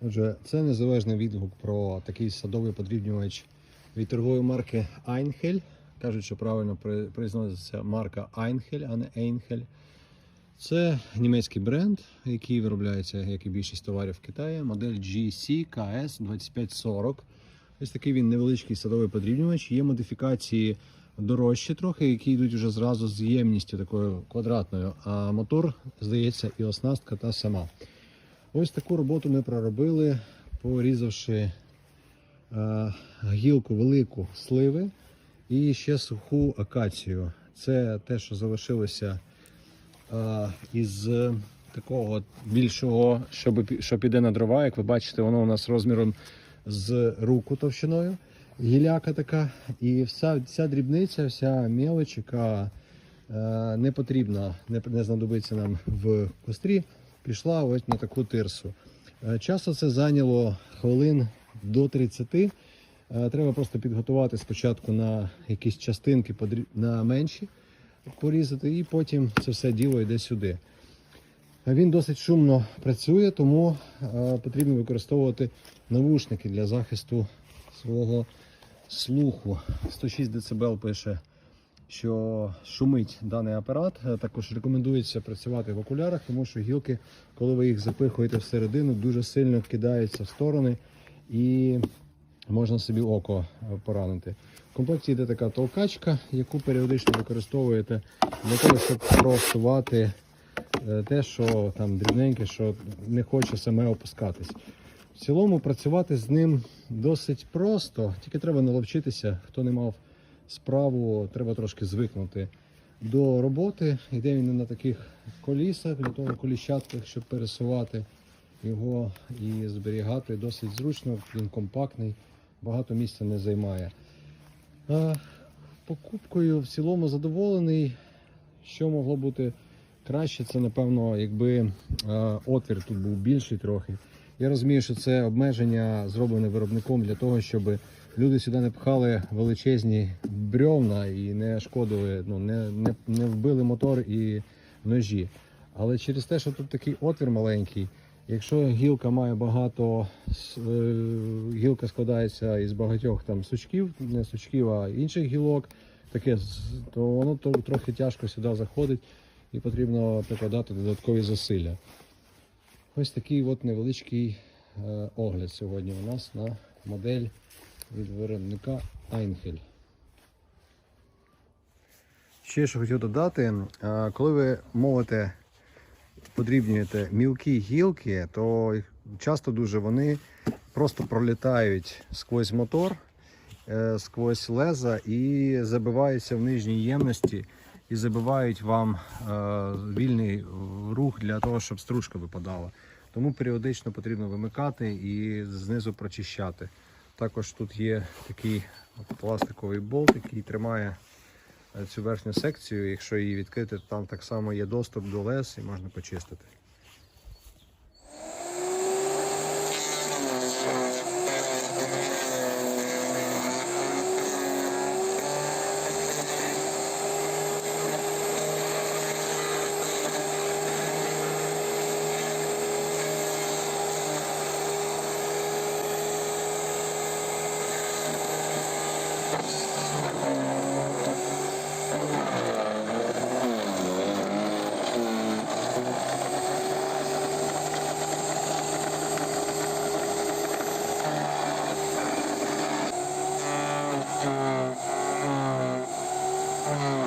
Отже, це незалежний відгук про такий садовий подрібнювач від торгової марки Einhell. Кажуть, що правильно произноситься марка Einhell, а не Einhell. Це німецький бренд, який виробляється, як і більшість товарів в Китаї. Модель GC KS 2540. Ось такий він невеличкий садовий подрібнювач. Є модифікації дорожчі трохи, які йдуть вже зразу з ємністю такою квадратною. А мотор, здається, і оснастка та сама. Ось таку роботу ми проробили, порізавши е, гілку велику сливи і ще суху акацію. Це те, що залишилося е, із такого більшого, що, піде на дрова. Як ви бачите, воно у нас розміром з руку товщиною. Гіляка така. І вся, вся дрібниця, вся мелоч, яка е, не потрібна, не знадобиться нам в кострі, пішла ось на таку тирсу. Е, Часу це зайняло хвилин до 30. Е, Треба просто підготувати спочатку на якісь частинки на менші, порізати, і потім це все діло йде сюди. Е, Він досить шумно працює, тому потрібно використовувати навушники для захисту свого слуху. 106 дБ пише, що шумить даний апарат. Е, Також рекомендується працювати в окулярах, тому що гілки, коли ви їх запихуєте всередину, дуже сильно кидаються в сторони і можна собі око поранити. В комплекті йде така толкачка, яку періодично використовуєте для того, щоб просувати е, те, що там дрібненьке, що не хоче саме опускатись. В цілому працювати з ним досить просто, тільки треба наловчитися. Хто не мав справу, треба трошки звикнути до роботи. Йде він на таких колісах, для того коліщатках, щоб пересувати його і зберігати досить зручно. Він компактний, багато місця не займає. Покупкою в цілому задоволений. Що могло бути краще, це напевно, якби отвір тут був більший трохи. Я розумію, що це обмеження зроблене виробником для того, щоб люди сюди не пхали величезні брьовна і не шкодили, ну не, не, не вбили мотор і ножі. Але через те, що тут такий отвір маленький, якщо гілка має багато, е, гілка складається із багатьох там сучків, не сучків, а інших гілок, таке, то воно трохи тяжко сюди заходить і потрібно прикладати додаткові зусилля. Ось такий от невеличкий е, огляд сьогодні у нас на модель від виробника Einhell. Ще що хотів додати, е, коли ви мовите, подрібнюєте мілкі гілки, то часто дуже вони просто пролітають сквозь мотор, е, сквозь леза і забиваються в нижній ємності і забивають вам е, вільний рух для того, щоб стружка випадала. Тому періодично потрібно вимикати і знизу прочищати. Також тут є такий пластиковий болт, який тримає е, цю верхню секцію. Якщо її відкрити, то там так само є доступ до лес і можна почистити. Uh,